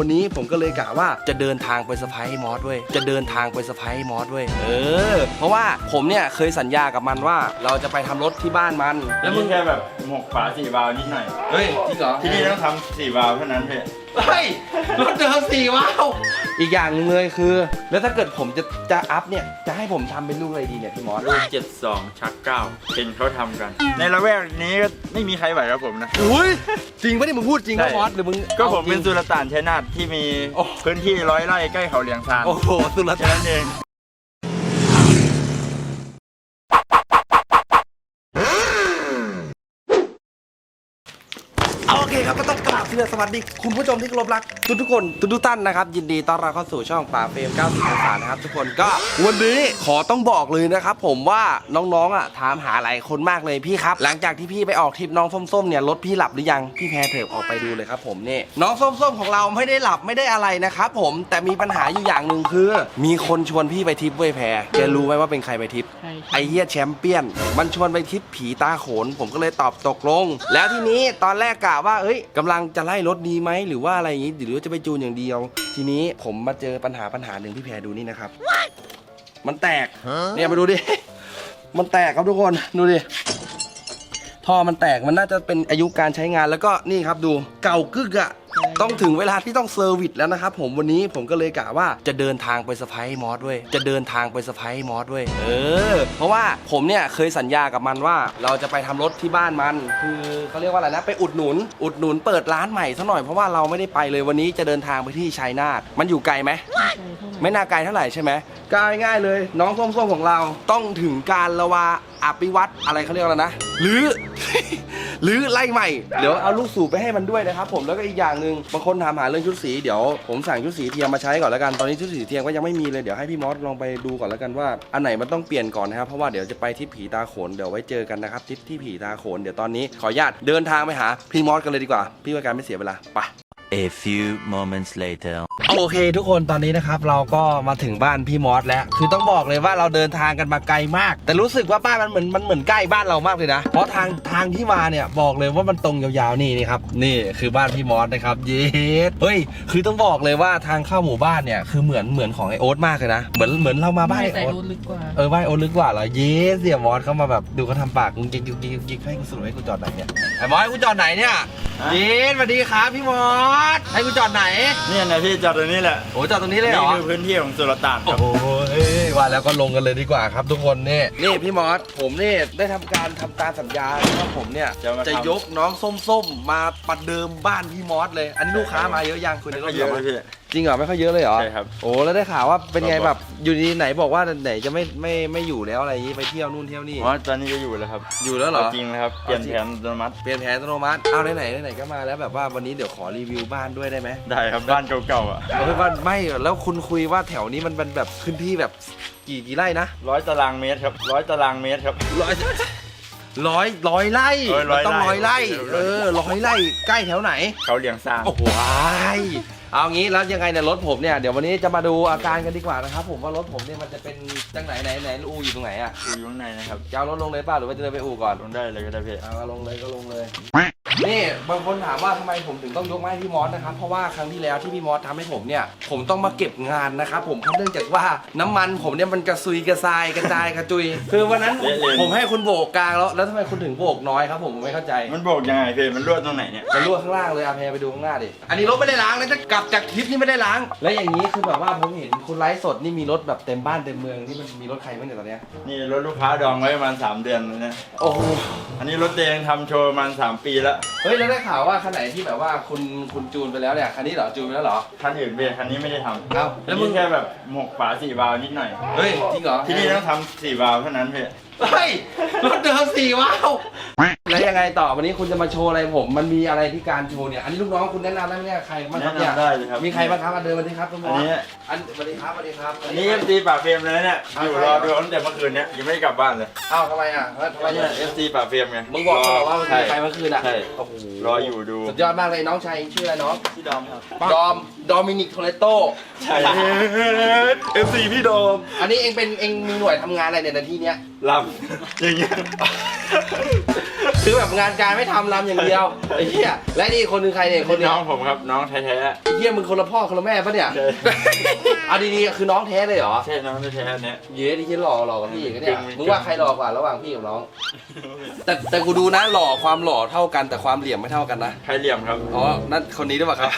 วันนี้ผมก็เลยกะว่าจะเดินทางไปสะพายมอสด้วย จะเดินทางไปสะพายมอสด้วย เออ เพราะว่าผมเนี่ยเคยสัญญากับมันว่า เราจะไปทำรถที่บ้านมัน แล้วมึงแค่แบบหมกฝาสี่วาล์วนิดหน่อย เฮ้ยจริงเหรอ ที่นี่ต้องทำสี่วาล์วเท่านั้นเพ่ เฮ้ยรถเดิมสี่ว้าวอีกอย่างหนึงเลยคือ แล้วถ้าเกิดผมจะจะอัพเนี่ย จะให้ผมทำเป็นลูกอะไรดีเนี่ยพี่มอสลูกเจ็ดสองชักเก้าเห็นเขาทำกัน ในละแวกนี้ก็ไม่มีใครไหวกับผมนะ อุ้ยจริงปะเนี่ยมึงพูดจริงใช่ปะมอสหรือมึงก็ผมอาจริงเป็นสุลต่านชัยนาทที่มีโอ้พื้นที่ร้อยไร่ใกล้เขาเหลียงซานโอ้โหสุดละ แค่นั้นเอง โอเคครับก็ต้องกราบสวัสดี คุณผู้ชมที่เคารพรัก ทุกทุกๆคนทุกทุกๆท่านนะครับ ยินดีต้อนรับเข้าสู่ช่องป่าเฟรม90องศานะครับ ทุกคนก็วันนี้ขอต้องบอกเลยนะครับผมว่าน้องๆอะถามหาหลายคนมากเลยพี่ครับ หลังจากที่พี่ไปออกทริปน้องส้มๆเนี่ยรถพี่หลับหรือยังพี่แพรเถิบออกไปดูเลยครับผมนี่น้องส้มๆของเราไม่ได้หลับไม่ได้อะไรนะครับผมแต่มีปัญหาอยู่อย่างหนึ่งคือ มีคนชวนพี่ไปทริปเว้ยแพรแกรู้ไหมว่าเป็นใครไปทริปใช่ไอเฮียแชมเปี้ยน มันชวนไปทริปผีตาโขน ผมก็เลยตอบตกลง แล้วทีนี้ตอนแรกกะว่าเอ้ยกำลังจะไล่รถดีไหมหรือว่าอะไรอย่างงี้หรือว่าจะไปจูนอย่างเดียว ทีนี้ผมมาเจอปัญหาปัญหาหนึ่งพี่แพรดูนี่นะครับ มันแตกเนี่ยมาดูดิ มันแตกครับทุกคนดูดิท่อมันแตกมันน่าจะเป็นอายุการใช้งานแล้วก็นี่ครับดูเก่ากึกอะ ต้องถึงเวลาที่ต้องเซอร์วิสแล้วนะครับผมวันนี้ผมก็เลยกะว่าจะเดินทางไปสะพายมอสด้วย จะเดินทางไปสะพายมอสด้วย เออ เพราะว่าผมเนี่ยเคยสัญญากับมันว่า เราจะไปทำรถที่บ้านมัน คือเขาเรียกว่าอะไรนะไปอุดหนุน อุดหนุนเปิดร้านใหม่ซะหน่อยเพราะว่าเราไม่ได้ไปเลยวันนี้จะเดินทางไปที่ชัยนาทมันอยู่ไกลไหมไม่น่าไกลเท่าไหร่ใช่ไหมก็ง่ายๆเลย น้องส้มๆของเราต้องถึงการละวาอภิวัตอะไรเขาเรียกอะไรนะ หรือ หรือไล่ใหม่ เดี๋ยวเอาลูกสูบไปให้มันด้วยนะครับผมแล้วก็อีกอย่างหนึ่งบางคนถามหาเรื่องชุดสีเดี๋ยวผมสั่งชุดสีเทียมมาใช้ก่อนแล้วกันตอนนี้ชุดสีเทียมก็ยังไม่มีเลยเดี๋ยวให้พี่มอสลองไปดูก่อนแล้วกันว่าอันไหนมันต้องเปลี่ยนก่อนนะครับเพราะว่าเดี๋ยวจะไปที่ผีตาโขนเดี๋ยวไว้เจอกันนะครับที่ที่ผีตาโขนเดี๋ยวตอนนี้ขออนุญาตเดินทางไปหาพี่มอสกันเลยดีกว่า พี่ว่าการไม่เสียเวลาไป A few moments later. โอเคทุกคนตอนนี้นะครับ เราก็มาถึงบ้านพี่มอสแล้ว คือต้องบอกเลยว่าเราเดินทางกันมาไกลมาก แต่รู้สึกว่าบ้านมันเหมือนมันเหมือนใกล้บ้านเรามากเลยนะ เพราะทางทางที่มาเนี่ยบอกเลยว่ามันตรงยาวๆนี่นี่ครับนี่คือบ้านพี่มอสนะครับเย้เฮ้ยคือต้องบอกเลยว่าทางเข้าหมู่บ้านเนี่ยคือเหมือนเหมือนของไอโอ๊ตมากเลยนะเหมือนเหมือนเรามาบ้านไอแต่โอ๊ตรูลึกกว่าเออบ้านไอโอ๊ตลึกกว่าเหรอเย้เสียมอสเข้ามาแบบดูเขาทำปากกุ๊กกิ๊กกุ๊กกิ๊กกุ๊กกิ๊กให้กูสรุปให้กูจอดไหนเนี่ยไอ้มอสให้กูจอดไหนเนี่ยเย้สวัสดีครับพี่มอสให้กูจอดไหนเนี่ยนะพี่จอดตรงนี้แหละโอ้จอดตรงนี้เลยเหรนี่อ คือพื้นที่ของสุลต่านครับ โอ้ยว่าแล้วก็ลงกันเลยดีกว่าครับทุกคนนี่นี่พี่มอสผมนี่ได้ทำการทำตามสัญญาว่าผมเนี่ยจะมาทำจะยกน้องส้มๆ มาประเดิมบ้านพี่มอสเลย อันนี้ลูกค้ามาเยอะยังคุณไม่ได้ค่อยเยเยอะอะไหมเลยพี่ จริงเหรอไม่ค่อยเยอะเลยเหรอใช่ครับโอ้แล้วได้ข่าวว่าเป็นไงบอกแบบอยู่ดีไหนบอกว่าไหนจะไม่ไม่ไม่อยู่แล้วอะไรอย่างงี้ไปเที่ยวนู่นเที่ยวนี่เพราะตอนนี้จะอยู่แล้วครับอยู่แล้วเหรอาจริงนะครับเปลี่ยนแผนอัตโนมัติเปลี่ยนแผนอัตโนมัติเอาไหนไหนไหนๆก็มาแล้วแบบว่าวันนี้เดี๋ยวขอรีวิวบ้านด้วยได้ไหมได้ครับบ้านเก่าๆอะเฮ้ยบ้านไม่แล้วคุณคุยว่าแถวนี้มันเป็นแบบพื้นที่แบบกี่กี่ไร่นะร้อยตารางเมตรครับร้อยตารางเมตรครับร้อยร้อยร้อยไร่เออร้มัอนยต้องไร่ร้อยไร่เอเอออร้อยไร่ใกล้แถวไหนเขาเหลียงซานโอ้โหย เอางี้แล้วยังไงเนี่ยรถผมเนี่ยเดี๋ยววันนี้จะมาดูอาการกันดีกว่านะครับผมว่ารถผมเนี่ยมันจะเป็นจังไหนไหนไหนอูอยู่ตรงไหนอะอยู่ข้างในนะครับจะเอารถลงเลยเปล่าหรือว่าจะเดินไปอูก่อนลงได้เลยก็ได้พี่เอาลงเลยก็ลงเลย นี่บางคนถามว่าทำไมผมถึงต้องยกไมาให้พี่มอสนะครับ เพราะว่าครั้งที่แล้วที่พี่มอสทำให้ผมเนี่ยผมต้องมาเก็บงานนะครับผมเพราะเนื่องจากว่าน้ำมันผมเนี่ยมันกระซุยกระซายกระจายกระจุย คือวันนั้นเละเลย ผมให้คุณโบกกลางแล้วแล้วทำไมคุณถึงโบกน้อยครับผมผมไม่เข้าใจ มันโบกยังไงพี่มันรั่วตรงไหนเนี่ยมันรั่วข้างล่างเลยอาเพไปดูข้างหน้าดิ อันนี้รถไม่ได้ล้างนะจะกลับจากทริปนี่ไม่ได้ล้าง แล้วอย่างนี้คือแบบว่าผมเห็นคุณไลฟ์สดนี่มีรถแบบเต็มบ้านเต็มเมืองนี่มันมีรถใครบ้างเนี่ยตอนเนี้ย นี่รถลูกค้าดองไว้ประมาณ 3 เดือนแล้วนะ โอ้โห อันนี้รถเองทำโชว์ประมาณ 3 ปีแล้วเฮ้ยแล้วได้ข่าวว่าคันไหนที่แบบว่าคุณคุณจูนไปแล้วเนี่ยคันนี้เหรอจูนไปแล้วเหรอ คันอื่นพี่คันนี้ไม่ได้ทำเอ้าแล้แล้ววมึมึงง แค่แบบหมกฝาสี่วาล์วนิดหน่อย เฮ้ยจริงเหรอที่นี่ต้องทำสี่วาล์วเท่านั้นพี่เฮ้ยรถเดิมสี่ว้าวแล้ว ยังไงต่อวันนี้คุณจะมาโชว์อะไรผม มันมีอะไรที่การโชว์เนี่ยอันนี้ลูกน้องคุณแนะนำได้ไหมเนี่ยใครบ้างครับแนะเนี่ยนำได้เลยครับมีใครบ้างครับมาเดินมาดิครับคุณหมอัอนนี้ อันสวัสดีครับสวัสดีครับอันนี้เอฟซีป่าเฟรมเลยเนี่ยอยู่รอดูตั้งแต่เมื่อคืนเนี้ยยังไม่ได้กลับบ้านเลยเอ้าทำไมอะแล้วทำไมอันเนี่เนี้ยเอฟซีป่าเฟรมไงมึงบอกเขาบอกว่ามันใช่มีใครเมื่อคืนอะใช่โอ้โหรออยู่ดูสุดยอดมากเลยน้องชายเองชื่ออะไรน้องพี่ดอมครับดอมดอมินิกโทเลโตใช่เอฟซีพี่ดอมอันนี้เองเป็นเองมีหน่วยทำงานอะไรเนี่ยในที่เนี้ยลำอย่างเงี้ย คือแบบงานการไม่ทำรำอย่างเดียวไอ้เหี้ยและนี่คนหนึงใครเนี่ยคนหนึงน้องผมครับน้องแท้ไอ้เหี้ยมึงคนละพ่อคนละแม่ปะเนี่ยใช่เอาดีๆคือน้องแท้เลยเหรอๆใช่น้องแท้ๆเนี่ย เย้ที่เหี้ยหล่อหล่อกับพี่อีกนะเนี่ยจริงๆมึงว่าใครหล่อกว่าระหว่างพี่กับน้อง แต่แต่กูดูนะหล่อความหล่อเท่ากันแต่ความเหลี่ยมไม่เท่ากันนะ ใครเหลี่ยมครับ อ๋อ นั่นคนนี้หรือเปล่าครับ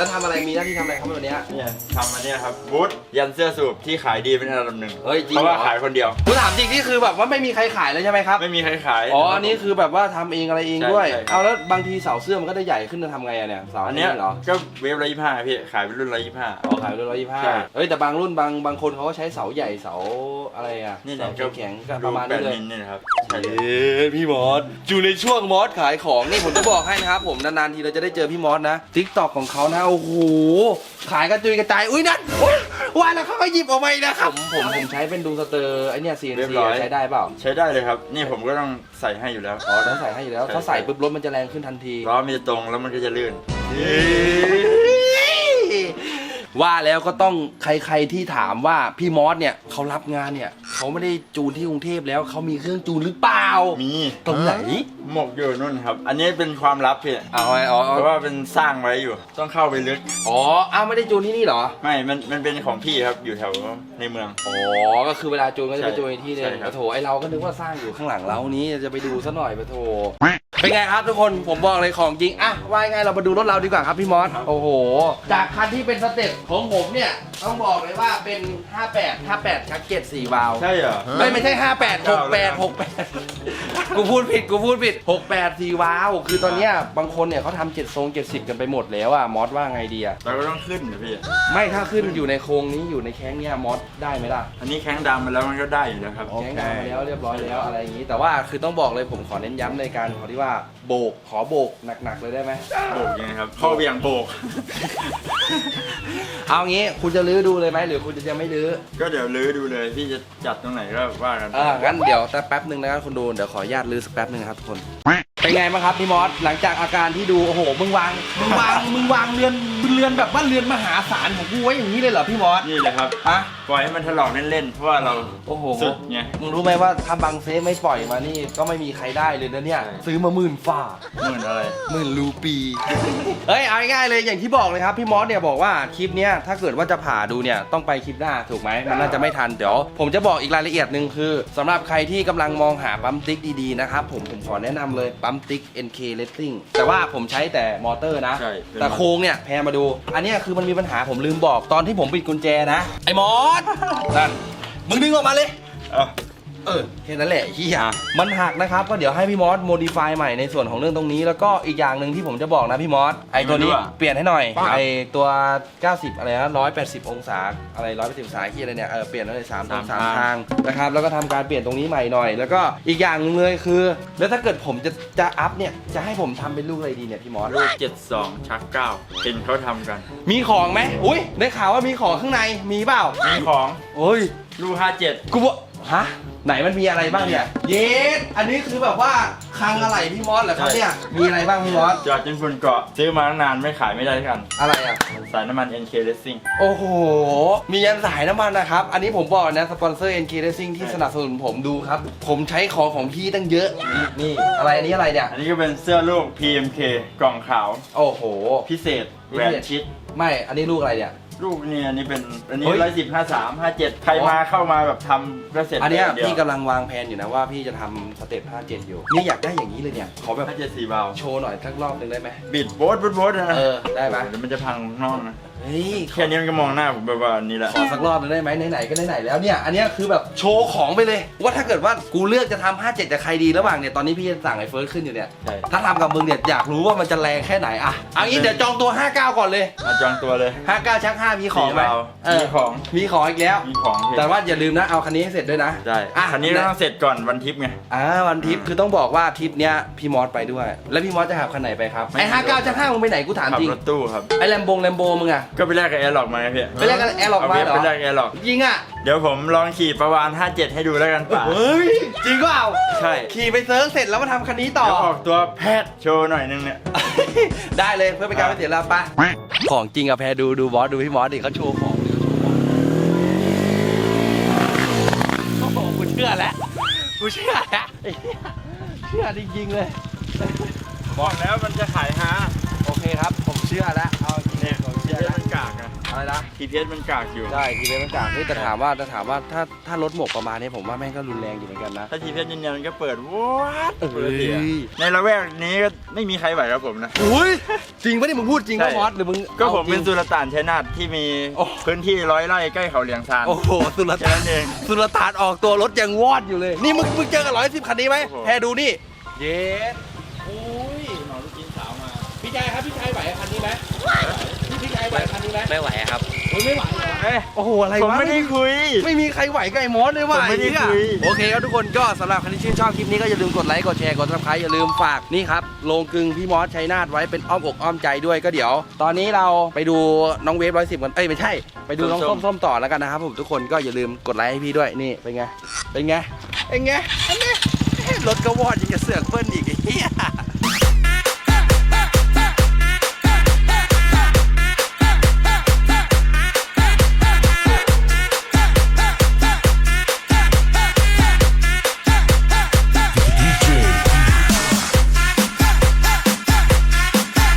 แล้วทำอะไรมีหน้าที่ทำอะไรครับวันเนี้ย เนี่ยทำมาเนี่ยครับบูธยันเสื้อสูบที่ขายดีเป็นอันดับหนึ่งเฮ้ยจริงเพราะว่าเหรอ ขายคนเดียว กูถามจริงนี่คือแบบว่าไม่มีใครขายเลยใช่ไหมครับ ไม่มีใครขาย อ๋ออันนี้คือแบบว่าทำเองอะไรเองใช่ด้วย ใช่ครับเอาแล้วบางทีเสาเสื้อมันก็ได้ใหญ่ขึ้นจะทำไงอะเนี่ยเสาอันเนี้ยเหรอก็เวฟร้อยยี่ห้าพี่ขายเป็นรุ่นร้อยยี่ห้า อ๋อขายด้วยร้อยยี่ห้าใช่ เฮ้ยแต่บางรุ่นบางบางคนเขาก็ใช้เสาใหญ่เสาอะไรอะนี่เสาเนี่ยก็แข็งๆก็ประมาณแปนี้ดเลยมิลนี่นะครับใช่เลย เอ้พี่มอสอยู่ในช่วงมอสขายของนี่ผมจะบอกให้นะครับผมนานๆทีเราจะได้เจอพี่มอสนะทิกตอกของเขานะโอ้โหขายกระจุยกระจายอุ้ยนั่นโอ๊ยว่าแล้วเขาก็หยิบออกมาอีกนะครับ ผมผมผมใช้เป็นดูสเตอร์ไอเนี่ย CNC ใช้ได้เปล่าใช้ได้เลยครับ นี่ผมก็ต้องใส่ให้อยู่แล้วอ๋อต้องใส่ให้อยู่แล้วใช่ถ้าใส่ปุ๊บรถมันจะแรงขึ้นทันที ล้อมันจะตรงแล้วมันก็จะลื่น ว่าแล้วก็ต้องใครๆที่ถามว่าพี่มอสเนี่ยเขารับงานเนี่ยเขาไม่ได้จูนที่กรุงเทพแล้วเขามีเครื่องจูนหรือเปล่า มีตรงไหน หมกอยู่นู่นครับ อันนี้เป็นความลับพี่เอาไว้อ๋อเพราะว่าเป็นสร้างไว้อยู่ ต้องเข้าไปลึกอ๋ออ้าวไม่ได้จูนที่นี่เหรอ ไม่ มันมันเป็นของพี่ครับอยู่แถวในเมืองอ๋อก็คือเวลาจูนก็จะไปใช่จูนในที่นึงใช่ครับปะโถไอเราก็นึกว่าสร้างอยู่ข้างหลังเรานี้จะไปดูซะหน่อยปะโถ เป็นไงครับทุกคนผมบอกเลยของจริงอะว่ายังไงเรามาดูรถเราดีกว่าครับพี่มอสโอ้โห จากคันที่เป็นสเต็ปของผมเนี่ยต้องบอกเลยว่าเป็น 58 58ชักเก็ต4วาล์วใช่เหรอ ไม่ไม่ใช่ 58 68 68 กูพูดผิดกูพูดผิด 68 4วาล์วคือตอนเนี้ยบางคนเนี่ยเขาทำ7ทรง 70 กันไปหมดแล้วอะมอสว่าไงดีอะเราก็ต้องขึ้นนะพี่ ไม่ถ้าขึ้นอยู่ในโครงนี้อยู่ในแข้งเนี่ยมอสได้ไหมล่ะ อันนี้แข้งดำมาแล้วมันก็ได้อยู่แล้วครับแจ้งดาวมาแล้วเรียบร้อยแล้วอะไรอย่างนี้ แต่ว่าคือต้องบอกเลยผมขอเน้นย้ำในการขอที่ว่าโบกขอโบกหนักๆเลยได้ไหม โบกยังไงครับข้อเบี่ยงโบก เอางี้คุณจะลื้อดูเลยไหมหรือคุณจะยังไม่ลื้อก็เดี๋ยวลื้อดูเลยพี่จะจัดตรงไหนก็ว่ากันเอองั้นเดี๋ยวแป๊บหนึ่งนะครับคุณดูเดี๋ยวขออนุญาตลื้อสักแป๊บหนึ่งครับทุกคน เป็นไงบ้างครับพี่มอสหลังจากอาการที่ดูโอ้โหมึงวางมึงวางมึงวางเรือน เรือนแบบว่าเรือนมหาศาลของกูไว้อย่างนี้เลยเหรอพี่มอสนี่แหละครับฮะปล่อยให้มันถลอกเล่นๆเพราะว่าเราโอ้โหสุดไงมึงรู้ไหมว่าถ้าบังเซฟไม่ปล่อยมานี่ก็ไม่มีใครได้เลยนะเนี่ยใช่ซื้อมาหมื่นฝ่าเหมือนอะไรหมื่นรูปีเฮ้ยเอาง่ายๆเลยอย่างที่บอกเลยครับพี่มอสเนี่ยบอกว่าคลิปเนี้ยถ้าเกิดว่าจะผ่าดูเนี่ยต้องไปคลิปหน้าถูกไหมมันน่าจะไม่ทันเดี๋ยวผมจะบอกอีกรายละเอียดหนึ่งคือสำหรับใครที่กำลังมองหาปั๊มติ๊กดีๆนะครับผมผมขอแนะนำเลยปั๊มติ๊ก NK Racing แต่ว่าผมใช้แต่มอเตอร์นะใช่เป็นแต่โครงเนี่ยแพรมาดู อันเนี้ยคือมันมีปัญหาผมลืมบอกตอนที่ผมปิดกุญแจนะ ไอ้มอสนั่นมึงดึงออกมาเลย เอ้าเออแค่นั้นแหละเฮียมันหักนะครับ ก็เดี๋ยวให้พี่มอสโมดิฟายใหม่ในส่วนของเรื่องตรงนี้ แล้วก็อีกอย่างหนึ่งที่ผมจะบอกนะพี่มอสไอตัวนี้ไม่รู้อะเปลี่ยนให้หน่อยไอตัว 90 อะไรนะ180 องศาอะไร180องศาที่อะไรเนี่ยเออเปลี่ยนให้เลย3ามตรงสามทางนะครับแล้วก็ทำการเปลี่ยนตรงนี้ใหม่หน่อย แล้วก็อีกอย่างหนึงเลยคือ แล้วถ้าเกิดผมจะจะอัพเนี่ยจะให้ผมทำเป็นลูกอะไรดีเนี่ยพี่มอสลูก72ชัก9เห็นเขาทำกัน มีของไหมอุ้ยได้ข่าวว่ามีของข้างในมีเปล่ามีของโอ้ยลูก57กูบอก ฮะไหนมันมีอะไรบ้างเนี่ยเยสอันนี้คือแบบว่าคลังอะไรพี่มอสเหรอครับเนี่ยมีอะไรบ้างพี่มอสจอดจนฝุ่นเกาะซื้อมาตั้งนานไม่ขายไม่ได้กัน อะไรอะสายน้ำมัน NK Racing โอ้โห มียันสายน้ำมันนะครับ อันนี้ผมบอกนะสปอนเซอร์ NK Racing ที่ใช่สนับสนุนผมดูครับ ผมใช้ของของพี่ตั้งเยอะนี่นี่อะไรอันนี้อะไรเนี่ย อันนี้ก็เป็นเสื้อลูก PMK กล่องขาว โอ้โห พิเศษพิแหวเศษนชิด ไม่ อันนี้ลูกอะไรเนี่ย ลูกเนี่ยอันนี้เป็นอันนี้เฮ้ย ร้อยสิบห้าสามห้าเจ็ดใครมาเข้ามาแบบทำก็เสร็จอันเนี้ยเดียวพี่กำลังวางแผนอยู่นะว่าพี่จะทำสเต็ป57 อยู่ นี่อยากได้อย่างนี้เลยเนี่ย ขอแบบห้าเจ็ดสี่เบาโชว์หน่อยสักรอบหนึ่งได้ไหมบิดโบ๊ทโบ๊ทโบ๊ทนะเออ ได้ไหมเดี๋ยวมันจะพังนอกนะ เฮ้ยแค่นี้มันก็มองหน้าผมแบบว่านี่แหละ ขอสักรอบหนึงได้ไหมไหนๆก็ไหนๆแล้วเนี่ยอันเนี้ยคือแบบโชว์ของไปเลย ว่าถ้าเกิดว่ากูเลือกจะทำ57จะใครดีระหว่างเนี่ยตอนนี้พี่จะสั่งไอ้เฟิร์สขึ้นอยู่เนี่ยใช่ ถ้าทำกับมึงเนี่ยอยากรู้ว่ามันจะแรงแค่ไหนอะเอางี้เดี๋ยวจองตัว 59 ก่อนเลย มาจองตัวเลย59ชัก5มีของไหมสี่เบาเออมีของมีของอีกแล้ว มีของพี่แต่ว่าอย่าลืมนะเอาคันนี้ให้เสร็จด้วยนะได้อะคันนี้ก็ต้องเสร็จก่อนวันทิปไง อ่าวันทริปคือต้องบอกว่าทริปเนี้ยพี่มอสไปด้วย แล้วพี่มอสจะขับคันไหนไปครับไม่ไอ้59ชัก5มึงไปไหนกูถามขับจริงรถตู้ครับไอ้แลมบงแลมโบมึงอะก็ไปแลกกับแอร์ล็อกมาไงพี่ไปแลกกับแอร์ล็อกมาเหรอไปแลกกับแอร์ล็อกยิงอะเดี๋ยวผมลองขี่ประวาน57 ให้ดูแล้วกันป่ะเฮ้ยจริงเปล่าใช่ ขี่ไปเซิร์ฟเสร็จแล้วมาทำคันนี้ต่อเดี๋ยวออกตัวแพทย์โชว์หน่อยนึงเนี่ย ได้เลยเพื่อเป็นการไม่เสียเวลาปะของจริงอะแพรดูดูบอสดูพี่มอสดิเขาโชว์ของดิเขาโชว์ของโอ้โหกูเชื่อแล้วกูเชื่อแล้วไอ้เหี้ยเชื่อจริงๆเลย บอกแล้วมันจะขายฮาโอเคครับ ผมเชื่อแล้ว เอา จริงเนี่ยผมทีเชื่อเพชแล้วมันกากอะอะไรนะทีเพชมันกากอยู่ ใช่ทีเบมันกากเฮ้ยแต่ถามว่าแต่ถามว่าถ้าถ้ารถหมกประมาณนี้ผมว่าแม่งก็รุนแรงอยู่เหมือนกันนะถ้าทีเพชรเนียนๆมันก็เปิดวัดเอ้ยเปิดเสียในละแวกนี้ก็ไม่มีใครไหวกับผมนะ อุ้ยจริงปะเนี่ยมึงพูดจริงใช่ ปะมอสหรือมึงก็ผมอาจริเป็นงสุลต่านชัยนาทที่มีโอ้พื้นที่ร้อยไร่ใกล้เขาเหลียงซานโอ้โหสุลแค่ต่านนั้นเอง สุลต่านออกตัวรถยังวอดอยู่เลย นี่มึงมึงเจอกับร้อยสิบคันนี้ไหมโอ้โห แพรดูนี่เย็ดอุ้ยหนอนลูกชิ้นสาวมาพี่ชายครับพี่ชายไหวกับคันนี้ไหมพี่พี่ชาย ไหวกับคันนี้ไหมไม่ไหวครับโอ้ยไม่ไหวเหรอเอ้ยโอ้โห อะไรผมวะไม่ได้คุย ไม่มีใครไหวกับไอ้มอสเลยว่ะผมไม่ได้อ้เหี้คุย โอเคครับทุกคนก็สำหรับใครที่ชื่นชอบคลิปนี้ก็อย่าลืมกดไลค์ กดแชร์ กดซับสไครต์อย่าลืมฝากนี่ครับโลงกึงพี่มอสชัยนาทไว้เป็นอ้อมอกอ้อมใจด้วยก็เดี๋ยว ตอนนี้เราไปดูน้องเวฟร้อยสิบกัน เอ้ยไม่ใช่ ไปดูน้องส้มส้มต่อแล้วกันนะครับผมทุกคนก็อย่าลืมกดไลค์ให้พี่ด้วยนี่เป็นไง เป็นไงเป็นไงอันนี้รถก็วอดยังจะเสือกเบิ้ลอีกไอ้เหี้ย